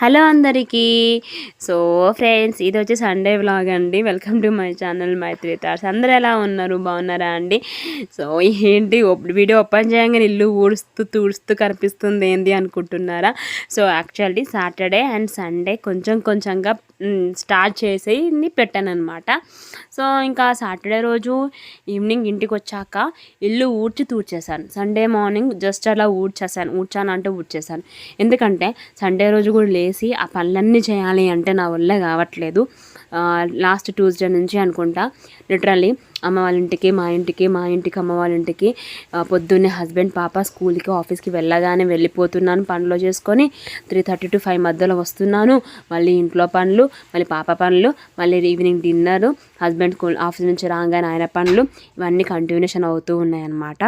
Hello అందరికీ. So friends ఇది వచ్చి సండే వ్లాగ్ అండి. Welcome to my channel Maithri thoughts అందరూ ఎలా ఉన్నారు? బాగున్నారా అండి? సో ఏంటి? వీడియో ఓపెన్ చేయగానే ఇల్లు ఊడుస్తూ తుడుస్తూ కనిపిస్తుంది ఏంది అనుకుంటున్నారా? So actually Saturday and Sunday కొంచెం కొంచెంగా స్టార్ట్ చేసి పెట్టాను అనమాట సో ఇంకా సాటర్డే రోజు ఈవినింగ్ ఇంటికి వచ్చాక ఇల్లు ఊడ్చి తూడ్చేసాను సండే మార్నింగ్ జస్ట్ అలా ఊడ్చేసాను ఊడ్చాను అంటే ఊడ్చేసాను ఎందుకంటే సండే రోజు కూడా చేసి ఆ పనులన్నీ చేయాలి అంటే నా వల్ల కావట్లేదు. లాస్ట్ ట్యూస్డే నుంచి అనుకుంటా. లిటరల్లీ అమ్మ వాళ్ళ ఇంటికి మా ఇంటికి మా ఇంటికి అమ్మ వాళ్ళ ఇంటికి పొద్దున్నే హస్బెండ్ పాప స్కూల్కి ఆఫీస్కి వెళ్ళగానే వెళ్ళిపోతున్నాను పనులు చేసుకొని. త్రీ థర్టీ టు ఫైవ్ మధ్యలో వస్తున్నాను. మళ్ళీ ఇంట్లో పనులు మళ్ళీ పాప పనులు మళ్ళీ evening dinner husband school office నుంచి రాగానే ఆయన పనులు ఇవన్నీ కంటిన్యూషన్ అవుతూ ఉన్నాయన్నమాట.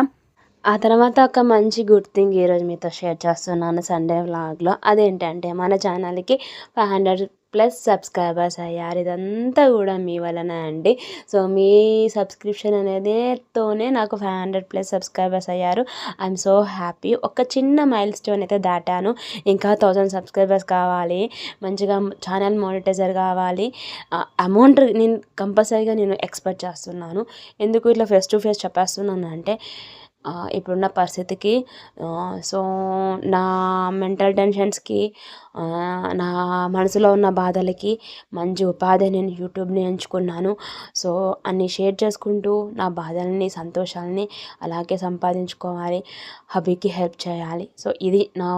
ఆ తర్వాత ఒక మంచి గుడ్ థింగ్ ఈరోజు మీతో షేర్ చేస్తున్నాను సండే వ్లాగ్లో. అదేంటంటే మన ఛానల్కి ఫైవ్ హండ్రెడ్ ప్లస్ సబ్స్క్రైబర్స్ అయ్యారు. ఇదంతా కూడా మీ వలన అండి. సో మీ సబ్స్క్రిప్షన్ అనేదితోనే నాకు ఫైవ్ హండ్రెడ్ ప్లస్ సబ్స్క్రైబర్స్ అయ్యారు. I'm so happy. ఒక చిన్న మైల్ స్టోన్ అయితే దాటాను. ఇంకా థౌజండ్ సబ్స్క్రైబర్స్ కావాలి. మంచిగా ఛానల్ మానిటైజర్ కావాలి. అమౌంట్ నేను కంపల్సరీగా నేను ఎక్స్పెక్ట్ చేస్తున్నాను. ఎందుకు ఇట్లా ఫేస్ టు ఫేస్ చెప్పేస్తున్నాను అంటే ఇప్పుడున్న పరిస్థితికి సో నా మెంటల్ టెన్షన్స్కి నా మనసులో ఉన్న బాధలకి మంచి ఉపాధి నేను యూట్యూబ్ని ఎంచుకున్నాను. సో అన్ని షేర్ చేసుకుంటూ నా బాధల్ని సంతోషాలని అలాగే సంపాదించుకోవాలి. హబీకి హెల్ప్ చేయాలి. సో ఇది నా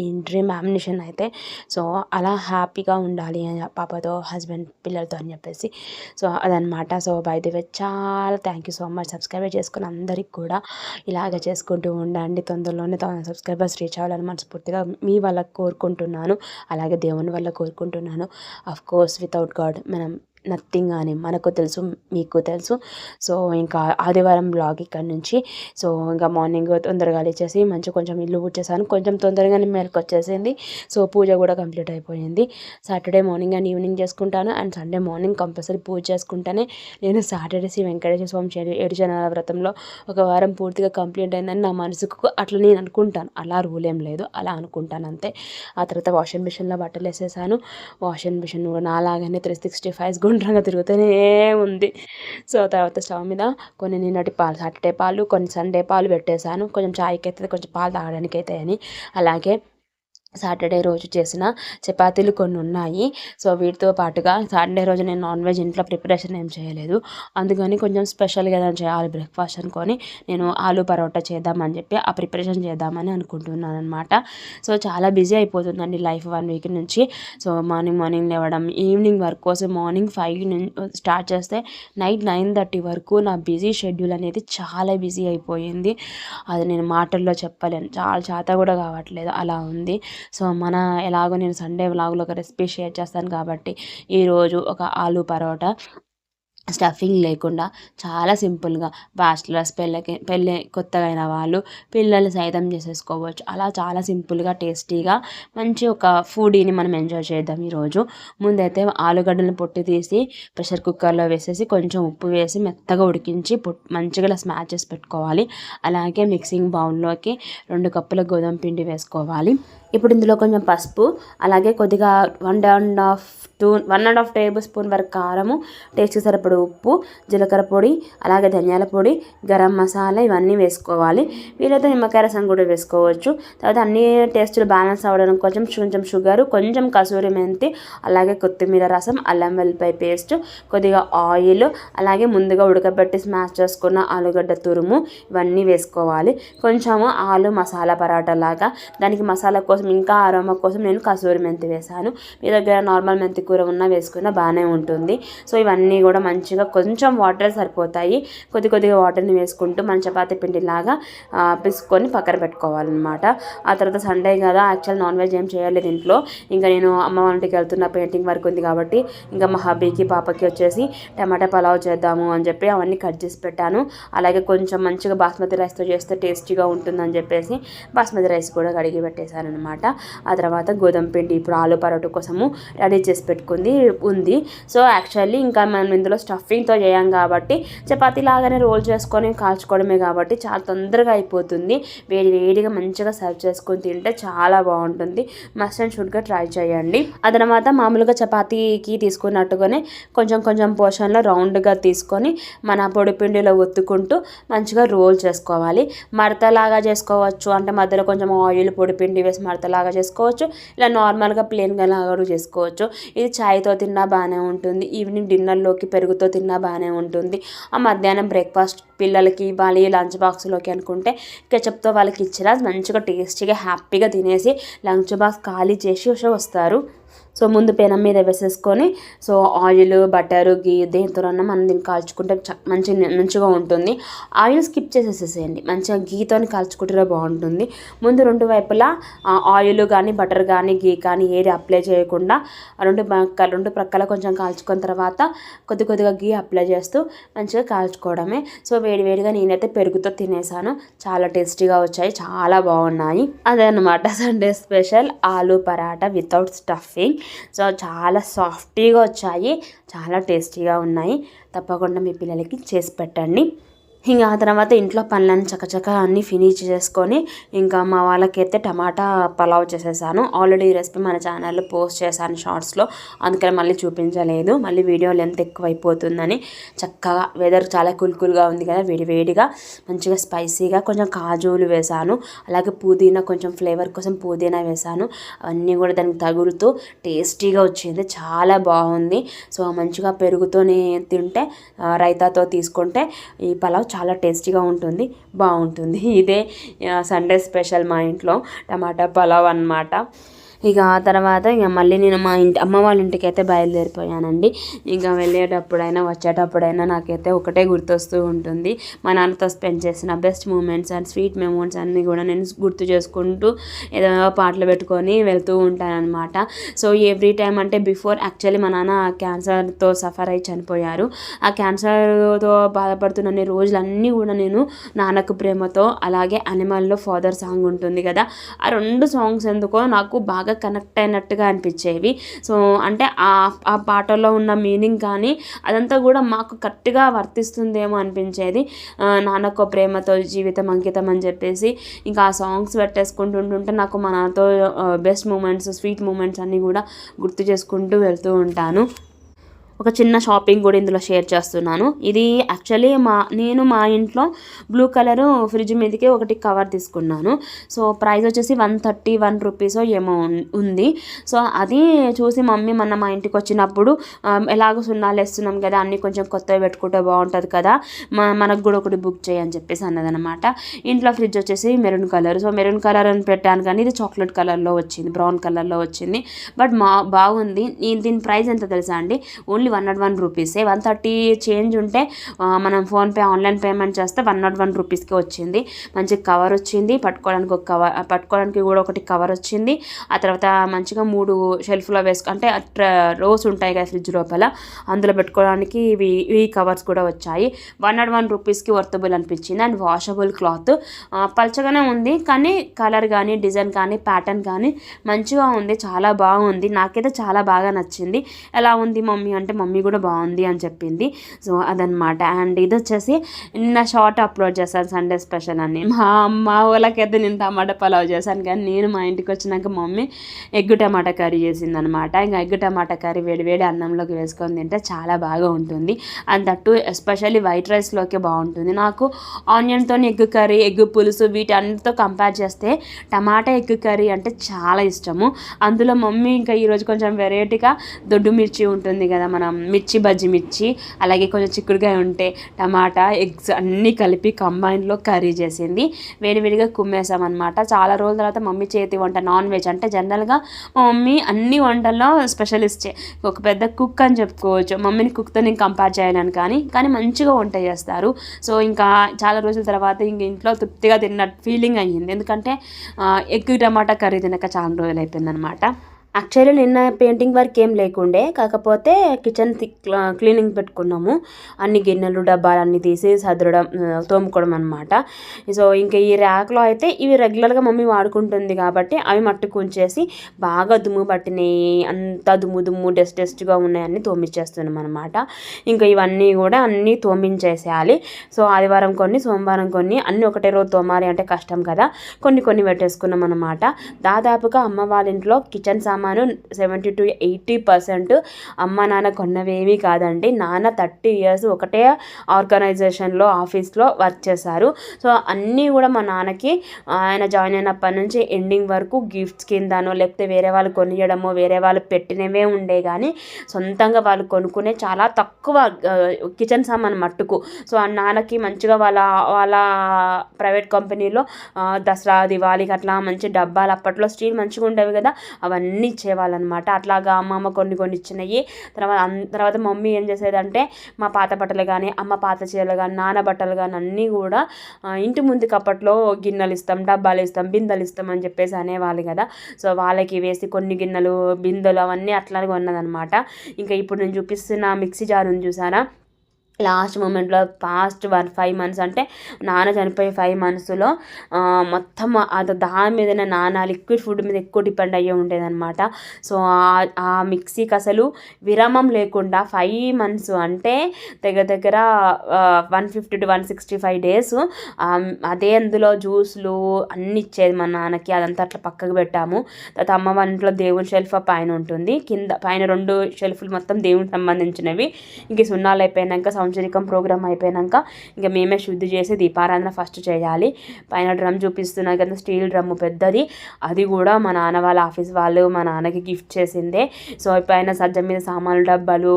డ్రీమ్ అంబిషన్ అయితే. సో అలా హ్యాపీగా ఉండాలి అని పాపతో హస్బెండ్ పిల్లలతో అని చెప్పేసి. సో అదనమాట సో బై ది చాలా thank you so much subscribe చేసుకుని అందరికి కూడా ఇలాగ చేసుకుంటూ ఉండండి. తొందరలోనే సబ్స్క్రైబర్స్ రీచ్ అవ్వాలని మనస్ఫూర్తిగా మీ వాళ్ళకి కోరుకుంటున్నాను. అలాగే దేవుని వల్ల కోరుకుంటున్నాను. అఫ్ కోర్స్ వితౌట్ గాడ్ మనం నథింగ్ అని మనకు తెలుసు మీకు తెలుసు. సో ఇంకా ఆదివారం బ్లాగ్ ఇక్కడ నుంచి. సో ఇంకా మార్నింగ్ తొందరగా లేచేసి మంచి కొంచెం ఇల్లు ఊడ్చేసాను. కొంచెం తొందరగానే మేరకు వచ్చేసింది. సో పూజ కూడా కంప్లీట్ అయిపోయింది. సాటర్డే మార్నింగ్ అండ్ ఈవినింగ్ చేసుకుంటాను. And Sunday morning compulsory puja చేసుకుంటేనే నేను సాటర్డే శ్రీ వెంకటేశ్వర స్వామి ఏడు జనాల వ్రతంలో ఒక వారం పూర్తిగా కంప్లీట్ అయిందని నా మనసుకు అట్లా నేను అనుకుంటాను. అలా రూల్ ఏం లేదు. అలా అనుకుంటాను అంతే. ఆ తర్వాత వాషింగ్ మిషన్లో బట్టలు వేసేసాను వాషింగ్ మిషన్ కూడా నాలాగానే త్రీ సిక్స్టీ ఫైవ్ గుండ్రంగా తిరుగుతూనే ఉంది. సో తర్వాత స్టవ్ మీద కొన్ని నిన్నటి పాలు సాటర్డే పాలు కొన్ని సండే పాలు పెట్టేశాను. కొంచెం చాయ్కి అయితే కొంచెం పాలు తాగడానికి అయితే అని. అలాగే సాటర్డే రోజు చేసిన చపాతీలు కొన్ని ఉన్నాయి. సో వీటితో పాటుగా సాటర్డే రోజు నేను నాన్ వెజ్ ఇంట్లో ప్రిపరేషన్ ఏం చేయలేదు. అందుకని కొంచెం స్పెషల్గా ఏదైనా చేయాలి బ్రేక్ఫాస్ట్ అనుకొని నేను ఆలు పరోటా చేద్దామని చెప్పి ఆ ప్రిపరేషన్ చేద్దామని అనుకుంటున్నాను అనమాట సో చాలా బిజీ అయిపోతుందండి లైఫ్ వన్ వీక్ నుంచి. సో మార్నింగ్ మార్నింగ్ లేవడం ఈవినింగ్ వర్క్ కోసం మార్నింగ్ ఫైవ్ స్టార్ట్ చేస్తే నైట్ నైన్ థర్టీ వరకు నా బిజీ షెడ్యూల్ అనేది చాలా బిజీ అయిపోయింది. అది నేను మాటల్లో చెప్పలేను. చాలా చేత కూడా కావట్లేదు. అలా ఉంది. సో మన ఎలాగో నేను సండే వ్లాగ్లో ఒక రెసిపీ షేర్ చేస్తాను కాబట్టి ఈరోజు ఒక ఆలు పరోటా. స్టఫింగ్ లేకుండా చాలా సింపుల్గా బ్యాచిలర్స్ పెళ్ళకి పెళ్ళి కొత్తగా అయిన వాళ్ళు పిల్లలు సైతం చేసేసుకోవచ్చు. అలా చాలా సింపుల్గా టేస్టీగా మంచి ఒక ఫుడీని మనం ఎంజాయ్ చేద్దాం ఈరోజు. ముందైతే ఆలుగడ్డలను పొట్టి తీసి ప్రెషర్ కుక్కర్లో వేసేసి కొంచెం ఉప్పు వేసి మెత్తగా ఉడికించి మంచిగా ఇలా స్మాష్ చేసి పెట్టుకోవాలి. అలాగే మిక్సింగ్ బౌల్లోకి రెండు కప్పుల గోధుమ పిండి వేసుకోవాలి. ఇప్పుడు ఇందులో కొంచెం పసుపు అలాగే కొద్దిగా one and half two one and half tablespoon వరకు కారము టేస్ట్కి సరిపడు ఉప్పు జీలకర్ర పొడి అలాగే ధనియాల పొడి గరం మసాలా ఇవన్నీ వేసుకోవాలి. వీలైతే నిమ్మకాయ రసం కూడా వేసుకోవచ్చు. తర్వాత అన్ని టేస్టులు బ్యాలెన్స్ అవ్వడం కొంచెం కొంచెం షుగర్ కొంచెం కసూరి మెంతి అలాగే కొత్తిమీర రసం అల్లం వెల్లిపాయ పేస్ట్ కొద్దిగా ఆయిల్ అలాగే ముందుగా ఉడకబెట్టి స్మాష్ చేసుకున్న ఆలుగడ్డ తురుము ఇవన్నీ వేసుకోవాలి. కొంచెము ఆలు మసాలా పరాటా లాగా. దానికి మసాలా కోసం ఇంకా అరోమా కోసం నేను కసూరి మెంతి వేసాను మీ దగ్గర నార్మల్ మెంతి కూర ఉన్నా వేసుకున్నా బాగానే ఉంటుంది. సో ఇవన్నీ కూడా మంచి మంచిగా కొంచెం వాటర్ సరిపోతాయి. కొద్ది కొద్దిగా వాటర్ని వేసుకుంటూ మన చపాతీ పిండిలాగా పిసుకొని పక్కన పెట్టుకోవాలన్నమాట. ఆ తర్వాత సండే కదా యాక్చువల్ నాన్ వెజ్ ఏం చేయలేదు ఇంట్లో. ఇంకా నేను అమ్మ వాళ్ళ వెళ్తున్న పెయింటింగ్ వర్క్ ఉంది కాబట్టి ఇంకా మా హబ్బీకి పాపకి వచ్చేసి టమాటా పలావ్ చేద్దాము అని చెప్పి అవన్నీ కట్ చేసి పెట్టాను. అలాగే కొంచెం మంచిగా బాస్మతి రైస్తో చేస్తే టేస్టీగా ఉంటుందని చెప్పేసి బాస్మతి రైస్ కూడా కడిగి పెట్టేశాను అనమాట ఆ తర్వాత గోధుమ పిండి ఇప్పుడు ఆలు పరోటా కోసము రెడీ చేసి పెట్టుకుంది ఉంది. సో యాక్చువల్లీ ఇంకా మనం ఇందులో స్టఫింగ్తో చేయం కాబట్టి చపాతీ లాగానే రోల్ చేసుకొని కాల్చుకోవడమే కాబట్టి చాలా తొందరగా అయిపోతుంది. వేడి వేడిగా మంచిగా సర్వ్ చేసుకొని తింటే చాలా బాగుంటుంది. మస్ట్ అండ్ షుడ్గా ట్రై చేయండి. ఆ తర్వాత మామూలుగా చపాతీకి తీసుకున్నట్టుగానే కొంచెం కొంచెం పోర్షన్లో రౌండ్గా తీసుకొని మన పొడి పిండిలో ఒత్తుకుంటూ మంచిగా రోల్ చేసుకోవాలి. మడతలాగా చేసుకోవచ్చు. అంటే మధ్యలో కొంచెం ఆయిల్ పొడిపిండి వేసి మడతలాగా చేసుకోవచ్చు. ఇలా నార్మల్గా ప్లెయిన్గా లాగా చేసుకోవచ్చు. ఇది చాయ్తో తిన్నా బాగానే ఉంటుంది. ఈవినింగ్ డిన్నర్లోకి పెరుగుతో తిన్నా బాగానే ఉంటుంది. ఆ మధ్యాహ్నం బ్రేక్ఫాస్ట్ పిల్లలకి ఇవ్వాలి లంచ్ బాక్స్లోకి అనుకుంటే కెచప్తో వాళ్ళకి ఇచ్చినా మంచిగా టేస్టీగా హ్యాపీగా తినేసి లంచ్ బాక్స్ ఖాళీ చేసి వస్తారు. సో ముందు పెనం మీద వేసేసుకొని సో ఆయిల్ బటర్ గీ దేనితోనన్నా మనం దీన్ని కాల్చుకుంటే మంచి మంచిగా ఉంటుంది. ఆయిల్ స్కిప్ చేసేసేసేయండి. మంచిగా గీతో కాల్చుకుంటే బాగుంటుంది. ముందు రెండు వైపులా ఆయిల్ కానీ బటర్ కానీ గీ కానీ ఏది అప్లై చేయకుండా రెండు పక్క రెండు ప్రక్కల కొంచెం కాల్చుకున్న తర్వాత కొద్ది కొద్దిగా గీ అప్లై చేస్తూ మంచిగా కాల్చుకోవడమే. సో వేడి వేడిగా నేనైతే పెరుగుతో తినేసాను. చాలా టేస్టీగా వచ్చాయి. చాలా బాగున్నాయి. అదే సండే స్పెషల్ ఆలు పరాటా వితౌట్ స్టఫింగ్. సో చాలా సాఫ్టీగా వచ్చాయి చాలా టేస్టీగా ఉన్నాయి. తప్పకుండా మీ పిల్లలకి చేసి పెట్టండి. ఇంకా ఆ తర్వాత ఇంట్లో పనులన్నీ చకచక అన్నీ ఫినిష్ చేసుకొని ఇంకా మా వాళ్ళకైతే టమాటా పలావ్ చేసేసాను. ఆల్రెడీ ఈ రెసిపీ మన ఛానల్లో పోస్ట్ చేశాను షార్ట్స్లో అందుకని మళ్ళీ చూపించలేదు. మళ్ళీ వీడియో లెంత్ ఎక్కువ అయిపోతుందని చక్కగా వెదర్ చాలా కుల్కుల్గా ఉంది కదా వేడివేడిగా మంచిగా స్పైసీగా కొంచెం కాజులు వేసాను. అలాగే పుదీనా కొంచెం ఫ్లేవర్ కోసం పుదీనా వేసాను. అవన్నీ కూడా దానికి తగులుతూ టేస్టీగా వచ్చింది. చాలా బాగుంది. సో మంచిగా పెరుగుతోనే తింటే రైతాతో తీసుకుంటే ఈ పలావ్ చాలా టేస్టీగా ఉంటుంది బాగుంటుంది. ఇదే సండే స్పెషల్ మా ఇంట్లో టమాటా పలావ్ అనమాట ఇక ఆ తర్వాత ఇక మళ్ళీ నేను మా ఇంటి అమ్మ వాళ్ళ ఇంటికి అయితే బయలుదేరిపోయానండి. ఇక వెళ్ళేటప్పుడైనా వచ్చేటప్పుడైనా నాకైతే ఒకటే గుర్తొస్తూ ఉంటుంది. మా నాన్నతో స్పెండ్ చేసిన best moments and sweet memories అన్నీ కూడా నేను గుర్తు చేసుకుంటూ ఏదో పాటలు పెట్టుకొని వెళ్తూ ఉంటానన్నమాట. సో ఎవ్రీ టైం అంటే బిఫోర్ యాక్చువల్లీ మా నాన్న క్యాన్సర్తో సఫర్ అయి చనిపోయారు. ఆ క్యాన్సర్తో బాధపడుతున్న రోజులన్నీ కూడా నేను నాన్నకు ప్రేమతో అలాగే అనిమల్లో ఫాదర్ సాంగ్ ఉంటుంది కదా ఆ రెండు సాంగ్స్ ఎందుకో నాకు బాగా బాగా కనెక్ట్ అయినట్టుగా అనిపించేవి. సో అంటే ఆ ఆ పాటలో ఉన్న మీనింగ్ కానీ అదంతా కూడా మాకు కరెక్ట్గా వర్తిస్తుందేమో అనిపించేది. నాన్నొక్క ప్రేమతో జీవితం అంకితం అని చెప్పేసి ఇంకా ఆ సాంగ్స్ పెట్టేసుకుంటుంటుంటే నాకు మా నాతో బెస్ట్ మూమెంట్స్ స్వీట్ మూమెంట్స్ అన్నీ కూడా గుర్తు చేసుకుంటూ వెళ్తూ ఉంటాను. ఒక చిన్న షాపింగ్ కూడా ఇందులో షేర్ చేస్తున్నాను. ఇది యాక్చువల్లీ మా నేను మా ఇంట్లో బ్లూ కలర్ ఫ్రిడ్జ్ మీదకి ఒకటి కవర్ తీసుకున్నాను. సో ప్రైస్ వచ్చేసి వన్ థర్టీ వన్ రూపీస్ ఏమో ఉంది. సో అది చూసి మమ్మీ మొన్న మా ఇంటికి వచ్చినప్పుడు ఎలాగో సున్నాలు వేస్తున్నాం కదా అన్నీ కొంచెం కొత్తవి పెట్టుకుంటే బాగుంటుంది కదా మనకు కూడా ఒకటి బుక్ చేయని చెప్పేసి అన్నదనమాట. ఇంట్లో ఫ్రిడ్జ్ వచ్చేసి maroon colour so maroon colour అని పెట్టాను కానీ ఇది చాక్లెట్ కలర్లో వచ్చింది బ్రౌన్ కలర్లో వచ్చింది. బట్ మా బాగుంది. దీని ప్రైస్ ఎంత తెలుసా అండి? ఓన్లీ వన్ నాట్ వన్ రూపీసే. వన్ థర్టీ చేంజ్ ఉంటే మనం ఫోన్పే ఆన్లైన్ పేమెంట్ చేస్తే వన్ నాట్ వన్ రూపీస్కి వచ్చింది. మంచి కవర్ వచ్చింది. పట్టుకోవడానికి ఒక కవర్ పట్టుకోవడానికి కూడా ఒకటి కవర్ వచ్చింది. ఆ తర్వాత మంచిగా మూడు షెల్ఫ్లో వేసుకో అంటే రోస్ ఉంటాయి కదా ఫ్రిడ్జ్ లోపల. అందులో పెట్టుకోవడానికి ఇవి ఈ కవర్స్ కూడా వచ్చాయి. వన్ నాట్ వన్ రూపీస్కి వర్తబుల్ అనిపించింది. And washable cloth. పల్చగానే ఉంది. కానీ కలర్ కానీ డిజైన్ కానీ ప్యాటర్న్ కానీ మంచిగా ఉంది. చాలా బాగుంది. నాకైతే చాలా బాగా నచ్చింది. ఎలా ఉంది మమ్మీ? అంటే మమ్మీ కూడా బాగుంది అని చెప్పింది. సో అదనమాట అండ్ ఇది వచ్చేసి నిన్న షార్ట్ అప్లోడ్ చేశాను సండే స్పెషల్ అని. మా అమ్మ వాళ్ళకైతే నేను టమాటా పలావ్ చేశాను కానీ నేను మా ఇంటికి వచ్చినాక మమ్మీ ఎగ్గు టమాటా కర్రీ చేసింది అనమాట ఇంకా ఎగ్గు టమాటా కర్రీ వేడి వేడి అన్నంలోకి వేసుకొని తింటే చాలా బాగా ఉంటుంది. అండ్ దట్టు ఎస్పెషల్లీ వైట్ రైస్లోకి బాగుంటుంది. నాకు ఆనియన్తో ఎగ్ కర్రీ ఎగ్ పులుసు వీటి అన్నిటితో కంపేర్ చేస్తే టమాటా ఎగ్ కర్రీ అంటే చాలా ఇష్టము. అందులో మమ్మీ ఇంకా ఈరోజు కొంచెం వెరైటీగా దొడ్డు మిర్చి ఉంటుంది కదా మన మిర్చి బజ్జి మిర్చి అలాగే కొంచెం చిక్కుడుగా ఉంటే టమాటా ఎగ్స్ అన్నీ కలిపి కంబైన్లో కర్రీ చేసింది. వేడివేడిగా కుమ్మేసామన్నమాట. చాలా రోజుల తర్వాత మమ్మీ చేతి వంట నాన్ వెజ్ అంటే జనరల్గా మా మమ్మీ అన్ని వంటల్లో స్పెషలిస్టే ఒక పెద్ద కుక్ అని చెప్పుకోవచ్చు. మమ్మీని కుక్తో నేను కంపేర్ చేయలేను కానీ కానీ మంచిగా వంట చేస్తారు. సో ఇంకా చాలా రోజుల తర్వాత ఇంక ఇంట్లో తృప్తిగా తిన్న ఫీలింగ్ అయ్యింది. ఎందుకంటే ఎగ్ టమాటా కర్రీ తినక చాలా రోజులు అయిపోయిందనమాట యాక్చువల్లీ నిన్న పెయింటింగ్ వర్క్ ఏం లేకుండే. కాకపోతే కిచెన్ క్లీనింగ్ పెట్టుకున్నాము. అన్ని గిన్నెలు డబ్బాలు అన్ని తీసి సదరడం తోముకోవడం అనమాట సో ఇంకా ఈ ర్యాక్లో అయితే ఇవి రెగ్యులర్గా మమ్మీ వాడుకుంటుంది కాబట్టి అవి మట్టుకు ఉంచేసి బాగా దుమ్ము పట్టినాయి అంతా దుమ్ము దుమ్ము డస్ట్ డస్ట్గా ఉన్నాయన్నీ తోమిచ్చేస్తున్నాం అనమాట ఇంకా ఇవన్నీ కూడా అన్నీ తోమించేసేయాలి. సో ఆదివారం కొన్ని సోమవారం కొన్ని అన్నీ ఒకటే రోజు తోమాలి అంటే కష్టం కదా. కొన్ని కొన్ని పెట్టేసుకున్నాం అనమాట దాదాపుగా అమ్మ వాళ్ళ ఇంట్లో కిచెన్ సామాన్ సెవెంటీ టు ఎయిటీ పర్సెంట్ అమ్మ నాన్న కొన్నవేమీ కాదండి. నాన్న థర్టీ ఇయర్స్ ఒకటే ఆర్గనైజేషన్లో ఆఫీస్లో వర్క్ చేశారు. సో అన్నీ కూడా మా నాన్నకి ఆయన జాయిన్ అయినప్పటి నుంచి ఎండింగ్ వరకు గిఫ్ట్స్ కిందనో లేకపోతే వేరే వాళ్ళు కొనియడమో వేరే వాళ్ళు పెట్టినవే ఉండే కానీ సొంతంగా వాళ్ళు కొనుక్కునే చాలా తక్కువ కిచెన్ సామాన్ మట్టుకు. సో ఆ నాన్నకి మంచిగా వాళ్ళ వాళ్ళ ప్రైవేట్ కంపెనీలో దసరా దివాళీకి అట్లా మంచి డబ్బాలు అప్పట్లో స్టీల్ మంచిగా ఉండేవి కదా అవన్నీ ఇచ్చేవాళ్ళనమాట. అట్లాగా అమ్మమ్మ కొన్ని కొన్ని ఇచ్చినాయి. తర్వాత తర్వాత మమ్మీ ఏం చేసేదంటే మా పాత బట్టలు కానీ అమ్మ పాత చీరలు కానీ నాన్న బట్టలు కానీ అన్నీ కూడా ఇంటి ముందుకు అప్పట్లో గిన్నెలు ఇస్తాం డబ్బాలు ఇస్తాం బిందెలు ఇస్తాం అని చెప్పేసి అనేవాళ్ళు కదా. సో వాళ్ళకి వేసి కొన్ని గిన్నెలు బిందెలు అవన్నీ అట్లాగే ఉన్నదనమాట ఇంకా ఇప్పుడు నేను చూపిస్తున్న మిక్సీ జారుని చూసారా? లాస్ట్ మూమెంట్లో పాస్ట్ వన్ ఫైవ్ మంత్స్ అంటే నాన్న చనిపోయే ఫైవ్ మంత్స్లో మొత్తం అది దాని మీదనే నాన్న లిక్విడ్ ఫుడ్ మీద ఎక్కువ డిపెండ్ అయ్యి ఉండేదన్నమాట. సో ఆ- ఆ మిక్సీకి అసలు విరామం లేకుండా ఫైవ్ మంత్స్ అంటే దగ్గర దగ్గర one fifty to one sixty five days అదే అందులో జ్యూస్లు అన్ని ఇచ్చేది మా నాన్నకి. అదంతా అట్లా పక్కకు పెట్టాము. తర్వాత అమ్మ వాళ్ళ ఇంట్లో దేవుని షెల్ఫ్ పైన ఉంటుంది. కింద పైన రెండు షెల్ఫ్లు మొత్తం దేవునికి సంబంధించినవి. ఇంక సున్నాలు అయిపోయినాక సంవత్సరికం ప్రోగ్రామ్ అయిపోయినాక ఇంకా మేమే శుద్ధి చేసి దీపారాధన ఫస్ట్ చేయాలి. పైన డ్రమ్ చూపిస్తున్నా కదా స్టీల్ డ్రమ్ పెద్దది. అది కూడా మా నాన్న వాళ్ళ ఆఫీస్ వాళ్ళు మా నాన్నకి గిఫ్ట్ చేసిందే. సో పైన సజ్జ మీద సామాన్లు డబ్బాలు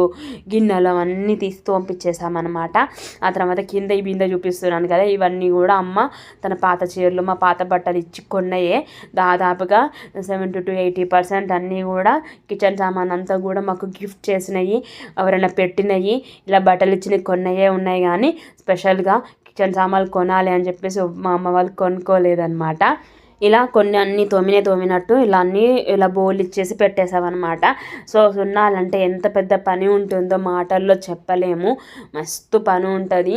గిన్నెలు అవన్నీ తీస్తూ పంపించేసామన్నమాట ఆ తర్వాత కింద ఈ బిందె చూపిస్తున్నాను కదా ఇవన్నీ కూడా అమ్మ తన పాత చీరలు మా పాత బట్టలు ఇచ్చి కొన్నాయే. దాదాపుగా సెవెంటీ టు ఎయిటీ పర్సెంట్ అన్నీ కూడా కిచెన్ సామాన్ అంతా కూడా మాకు గిఫ్ట్ చేసినవి ఎవరైనా పెట్టినవి ఇలా బట్టలు ఇచ్చిన ఇచ్చినవి కొన్నయే ఉన్నాయి కానీ స్పెషల్గా కిచెన్ సామాన్లు కొనాలి అని చెప్పేసి మా అమ్మ వాళ్ళు కొనుక్కోలేదన్నమాట. ఇలా కొన్ని అన్ని తోమినే తోమినట్టు ఇలా అన్నీ ఇలా బోల్ ఇచ్చేసి పెట్టేసామన్నమాట సో సున్నాలంటే ఎంత పెద్ద పని ఉంటుందో మాటల్లో చెప్పలేము. మస్తు పని ఉంటుంది.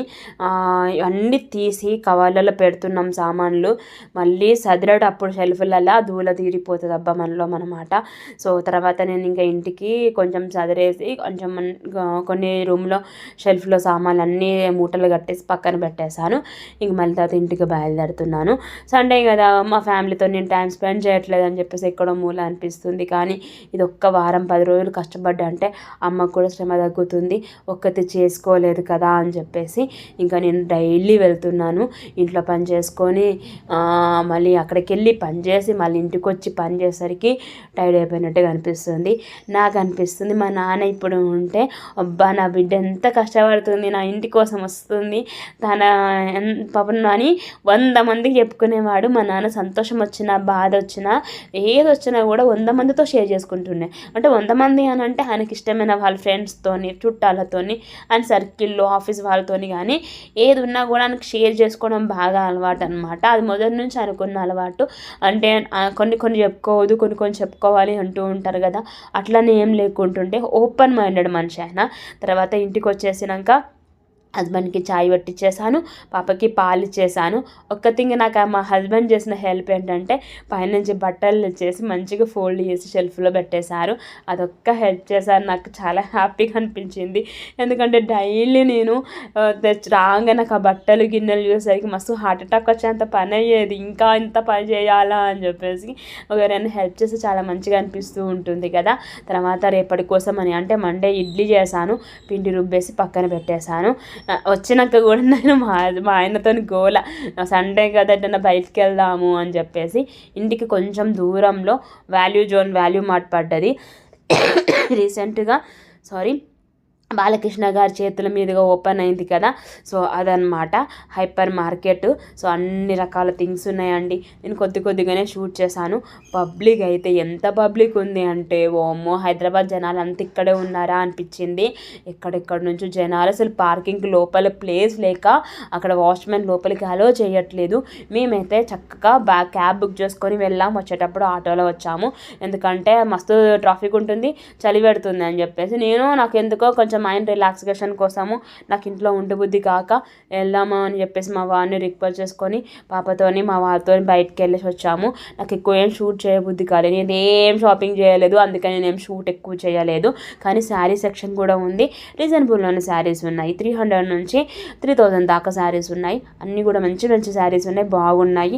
అన్నీ తీసి కవర్లలో పెడుతున్నాం సామాన్లు. మళ్ళీ సదిరేటప్పుడు షెల్ఫ్లలో ధూళ తీరిపోతుంది అబ్బా మనలో అనమాట సో తర్వాత నేను ఇంకా ఇంటికి కొంచెం సదిరేసి కొంచెం కొన్ని రూమ్లో షెల్ఫ్లో సామాన్లు అన్నీ మూటలు కట్టేసి పక్కన పెట్టేశాను. ఇంక మళ్ళీ తర్వాత ఇంటికి బయలుదేరుతున్నాను. సండే కదా మా ఫ్యామిలీతో నేను టైం స్పెండ్ చేయట్లేదు అని చెప్పేసి ఎక్కడో మూల అనిపిస్తుంది. కానీ ఇది ఒక్క వారం పది రోజులు కష్టపడ్డా అంటే అమ్మకు కూడా శ్రమ తగ్గుతుంది. ఒక్కటి చేసుకోలేదు కదా అని చెప్పేసి ఇంకా నేను డైలీ వెళ్తున్నాను. ఇంట్లో పని చేసుకొని మళ్ళీ అక్కడికి వెళ్ళి పని చేసి మళ్ళీ ఇంటికి వచ్చి పని చేసేసరికి టైర్డ్ అయిపోయినట్టుగా అనిపిస్తుంది. నాకు అనిపిస్తుంది మా నాన్న ఇప్పుడు ఉంటే అబ్బా నా బిడ్డ ఎంత కష్టపడుతుంది నా ఇంటి కోసం వస్తుంది. తన ఎన్- పాపం అని వంద మందికి చెప్పుకునేవాడు. మా నాన్న సంతోషం సంతోషం వచ్చినా బాధ వచ్చినా ఏది వచ్చినా కూడా వంద మందితో షేర్ చేసుకుంటుండే. అంటే వంద మంది అని అంటే ఆయనకి ఇష్టమైన వాళ్ళ ఫ్రెండ్స్తోని చుట్టాలతోని అండ్ సర్కిల్లో ఆఫీస్ వాళ్ళతోని కానీ ఏది ఉన్నా కూడా ఆయనకి షేర్ చేసుకోవడం బాగా అలవాటు అనమాట అది మొదటి నుంచి అనుకున్న అలవాటు. అంటే కొన్ని కొన్ని చెప్పుకోవద్దు కొన్ని కొన్ని చెప్పుకోవాలి అంటూ ఉంటారు కదా. అట్లనే ఏం లేకుంటుంటే ఓపెన్ మైండెడ్ మనిషి ఆయన. తర్వాత ఇంటికి వచ్చేసినాక హస్బెండ్కి చాయ్ పట్టించేసాను పాపకి పాలు ఇచ్చేసాను. ఒక్క థింగ్ నాకు మా హస్బెండ్ చేసిన హెల్ప్ ఏంటంటే పైనుంచి బట్టలు ఇచ్చేసి మంచిగా ఫోల్డ్ చేసి షెల్ఫ్లో పెట్టేశారు. అదొక్క హెల్ప్ చేశారు. నాకు చాలా హ్యాపీగా అనిపించింది. ఎందుకంటే డైలీ నేను తెచ్చి రాగానే నాకు ఆ బట్టలు గిన్నెలు చూసేసరికి మస్తు హార్ట్ అటాక్ వచ్చేంత పని అయ్యేది. ఇంకా ఇంత పని చేయాలా అని చెప్పేసి ఎవరైనా హెల్ప్ చేస్తే చాలా మంచిగా అనిపిస్తూ ఉంటుంది కదా. తర్వాత రేపటి కోసం అని అంటే మండే ఇడ్లీ చేశాను పిండి రుబ్బేసి పక్కన పెట్టేశాను. వచ్చినాక కూడా నేను మా మా ఆయనతో గోల సండే కదా ఎటన్నా బయటికి వెళ్దాము అని చెప్పేసి ఇంటికి కొంచెం దూరంలో వాల్యూ జోన్ వాల్యూ మార్ట్ పడ్డది. రీసెంట్గా సారీ బాలకృష్ణ గారి చేతుల మీదుగా ఓపెన్ అయింది కదా. సో అదనమాట హైపర్ మార్కెట్. సో అన్ని రకాల థింగ్స్ ఉన్నాయండి. నేను కొద్ది కొద్దిగానే షూట్ చేశాను. పబ్లిక్ అయితే ఎంత పబ్లిక్ ఉంది అంటే ఓమో హైదరాబాద్ జనాలు అంత ఇక్కడే ఉన్నారా అనిపించింది. ఎక్కడెక్కడ నుంచి జనాలు అసలు పార్కింగ్ లోపల ప్లేస్ లేక అక్కడ వాచ్మెన్ లోపలికి అలో చేయట్లేదు. మేమైతే చక్కగా బ్యా క్యాబ్ బుక్ చేసుకొని వెళ్ళాం వచ్చేటప్పుడు ఆటోలో వచ్చాము. ఎందుకంటే మస్తు ట్రాఫిక్ ఉంటుంది. చలి పెడుతుంది అని చెప్పేసి. నేను నాకు ఎందుకో కొంచెం మైండ్ రిలాక్సేషన్ కోసము నాకు ఇంట్లో ఉండబుద్ధి కాక వెళ్దామా అని చెప్పేసి మా వారిని రిక్వెస్ట్ చేసుకొని పాపతోని మా వారితో బయటకు వెళ్ళేసి వచ్చాము. నాకు ఎక్కువ ఏం షూట్ చేయబుద్ధి కాలేదు. నేను ఏం షాపింగ్ చేయలేదు. అందుకని నేను ఏం షూట్ ఎక్కువ చేయలేదు. కానీ శారీ సెక్షన్ కూడా ఉంది. రీజనబుల్లోనే శారీస్ ఉన్నాయి. త్రీ హండ్రెడ్ నుంచి త్రీ థౌజండ్ దాకా శారీస్ ఉన్నాయి. అన్నీ కూడా మంచి మంచి శారీస్ ఉన్నాయి. బాగున్నాయి.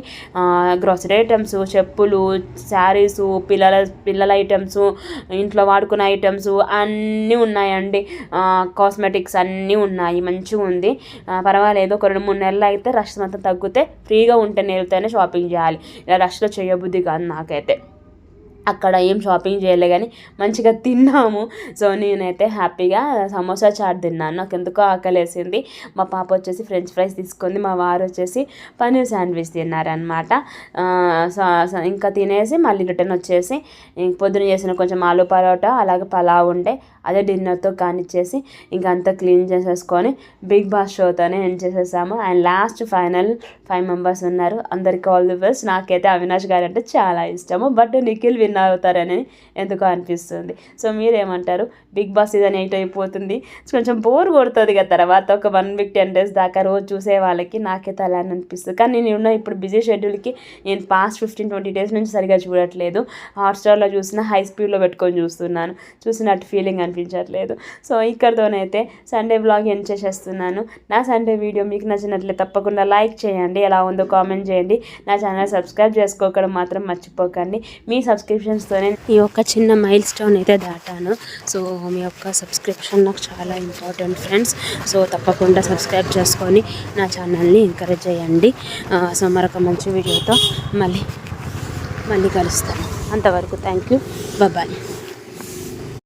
గ్రాసరీ ఐటమ్స్ చెప్పులు శారీస్ పిల్లల పిల్లల ఐటమ్స్ ఇంట్లో వాడుకునే ఐటమ్స్ అన్నీ ఉన్నాయండి. కాస్మెటిక్స్ అన్నీ ఉన్నాయి మంచిగా ఉంది. పర్వాలేదు ఒక రెండు మూడు నెలలు అయితే రష్ అంతా తగ్గితే ఫ్రీగా ఉంటే నేలతోనే షాపింగ్ చేయాలి. ఇలా రష్లో చేయబుద్ధి కాదు నాకైతే. అక్కడ ఏం షాపింగ్ చేయలే కానీ మంచిగా తిన్నాము. సో నేనైతే హ్యాపీగా సమోసా చాట్ తిన్నాను. నాకు ఎందుకో ఆకలేసింది. మా పాప వచ్చేసి ఫ్రెంచ్ ఫ్రైస్ తీసుకుంది. మా వారు వచ్చేసి పన్నీర్ శాండ్విచ్ తిన్నారనమాట ఇంకా తినేసి మళ్ళీ రిటర్న్ వచ్చేసి ఇంక పొద్దున చేసిన కొంచెం ఆలు పరోటా అలాగే పలావ్ ఉండే అదే డిన్నర్తో కానిచ్చేసి ఇంకా అంతా క్లీన్ చేసేసుకొని బిగ్ బాస్ షోతోనే ఎండ్ చేసేసాము. And last final five members ఉన్నారు. అందరికి ఆల్ ది బెస్ట్ నాకైతే అవినాష్ గారు అంటే చాలా ఇష్టము. బట్ నిఖిల్ విన్ అవుతారని ఎందుకో అనిపిస్తుంది. సో మీరేమంటారు? బిగ్ బాస్ సీజన్ ఎయిట్ అయిపోతుంది. కొంచెం బోర్ కొడుతుంది కదా తర్వాత ఒక వన్ వీక్ టెన్ డేస్ దాకా రోజు చూసే వాళ్ళకి నాకైతే అలా అనిపిస్తుంది. కానీ నేను ఉన్న ఇప్పుడు బిజీ షెడ్యూల్కి నేను పాస్ట్ ఫిఫ్టీన్ ట్వంటీ డేస్ నుంచి సరిగా చూడట్లేదు. హాట్స్టార్లో చూసిన హై స్పీడ్లో పెట్టుకొని చూస్తున్నాను. చూసినట్టు ఫీలింగ్ అనిపించట్లేదు. సో ఇక్కడితోనైతే సండే బ్లాగ్ ఎండ్ చేసేస్తున్నాను. నా సండే వీడియో మీకు నచ్చినట్లే తప్పకుండా లైక్ చేయండి. ఎలా ఉందో కామెంట్ చేయండి. నా ఛానల్ సబ్స్క్రైబ్ చేసుకోవడం మాత్రం మర్చిపోకండి. మీ సబ్స్క్రిప్షన్స్తోనే ఈ యొక్క చిన్న మైల్ స్టోన్ అయితే దాటాను. సో మీ యొక్క సబ్స్క్రిప్షన్ నాకు చాలా ఇంపార్టెంట్ ఫ్రెండ్స్ సో తప్పకుండా సబ్స్క్రైబ్ చేసుకొని నా ఛానల్ని ఎంకరేజ్ చేయండి. సో మరొక మంచి వీడియోతో మళ్ళీ మళ్ళీ కలుస్తాను. అంతవరకు థ్యాంక్ యూ బాయ్